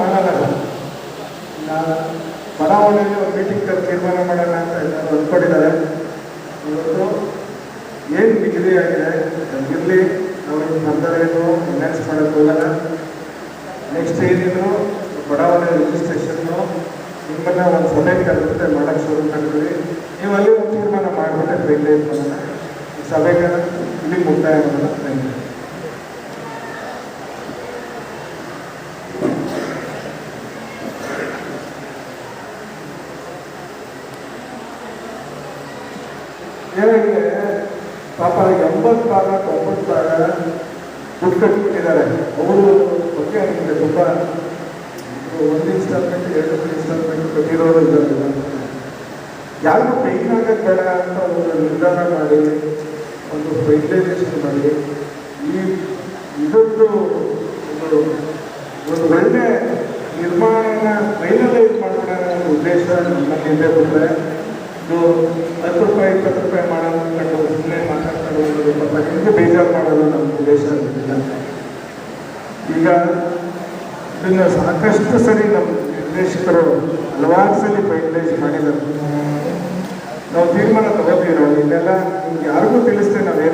ಮಾಡಲ್ಲ. ನಾನು ಬಡಾವಣೆಯಲ್ಲಿ ಒಂದು ಮೀಟಿಂಗ್ ಕರೆದು ತೀರ್ಮಾನ ಮಾಡೋಣ ಅಂತ ಎಲ್ಲರೂ ಅಂದ್ಕೊಂಡಿದ್ದಾರೆ. ಇವತ್ತು ಏನು ಡಿಗ್ರಿ ಆಗಿದೆ? ನಮಗಿರಲಿ ನಾವು ಇನ್ನು ನಂತರ ಏನು ಎನ್ಹಾನ್ಸ್ ಮಾಡೋಕ್ಕೆ ಹೋಗಲ್ಲ ನೆಕ್ಸ್ಟ್ ಏನಿದ್ರು ಬಡಾವಣೆ ರಿಜಿಸ್ಟ್ರೇಷನ್ನು ನಿಮ್ಮನ್ನ ಒಂದು ಸಭೆ ಕರೆದಂತೆ ಮಾಡೋಕ್ಕೆ ಶುರು ಮಾಡ್ತೀವಿ. ನೀವು ಅಲ್ಲಿ ಒಂದು ತೀರ್ಮಾನ ಮಾಡಿಬಿಟ್ಟೆ ಬೆಂಗಳೂರು ಮಾಡೋಣ ಸಭೆಗೆ ಇಲ್ಲಿ ಮುಕ್ತಾಯ ಮಾಡೋಣ. ಥ್ಯಾಂಕ್ ಯು ಏನಾಗಿದೆ ಪಾಪ ಎಂಬತ್ತು ಸಾವಿರ ತೊಂಬತ್ತು ಸಾವಿರ ದುಡ್ಡು ಕಟ್ಬಿಟ್ಟಿದ್ದಾರೆ ಅವರು ಬಗ್ಗೆ ಆಗಿದೆ ತುಂಬ ಒಂದು ಇನ್ಸ್ಟಾಲ್ಮೆಂಟ್, ಎರಡು ಇನ್ಸ್ಟಾಲ್ಮೆಂಟ್ ಕಟ್ಟಿರೋರು ಇದ್ದಾರೆ ಯಾರಿಗೂ ಪೈನ್ ಆಗೋದು ಬೇಡ ಅಂತ ಒಂದು ನಿರ್ಧಾರ ಮಾಡಿ, ಒಂದು ಫೈಟಲೈಸೇಷನ್ ಮಾಡಿ, ಈ ಇದೊಂದು ಒಂದು ಒಂದು ಒಳ್ಳೆ ನಿರ್ಮಾಣ ಫೈನಲೈಸ್ ಮಾಡ್ಬಿಡೋಣ ಅನ್ನೋ ಉದ್ದೇಶ ನಮ್ಮಲ್ಲಿದೆ ಬಿಟ್ಟರೆ ಇದು ಹತ್ತು ರೂಪಾಯಿ ಇಪ್ಪತ್ತು ರೂಪಾಯಿ ಮಾಡೋದು ಕಂಡು ಸುಮ್ಮನೆ ಮಾತಾಡ್ಕೊಂಡು ನಿಮಗೆ ಬೇಜಾರು ಮಾಡೋದು ನಮ್ಮ ಉದ್ದೇಶ ಈಗ ಇದನ್ನು ಸಾಕಷ್ಟು ಸರಿ ನಮ್ಮ ನಿರ್ದೇಶಕರು ಹಲವಾರು ಸಲ ಫೈನಲೈಸ್ ಮಾಡಿದ್ದಾರೆ. ನಾವು ತೀರ್ಮಾನ ತಗೋತೀವಿ ನಾವು ಇಲ್ಲೆಲ್ಲ ನಿಮ್ಗೆ ಯಾರಿಗೂ ತಿಳಿಸ್ತೇವೆ ನಾವೇನು